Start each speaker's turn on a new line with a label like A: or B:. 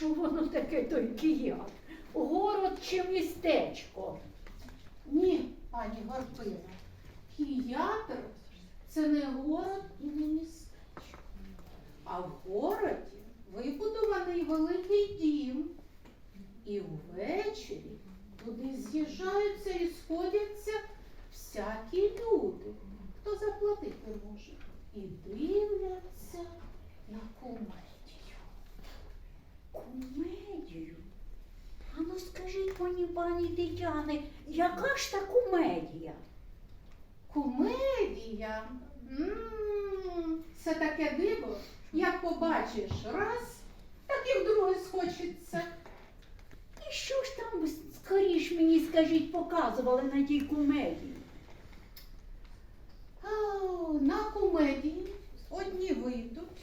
A: що воно таке той кияк? Город чи містечко?
B: Ні, пані Горпина. Кіятр це не город і не містечко. А в городі вибудований великий дім. І ввечері туди з'їжджаються і сходяться всякі люди, хто заплатити може. І дивляться на комедію.
A: Мені, пані Тетяни, яка ж та кумедія?
B: Комедія. М, Це таке диво, як побачиш раз, так і вдруге схочеться.
A: І що ж там скоріш мені скажіть, показували на тій кумедії?
B: А, на комедії одні вийдуть,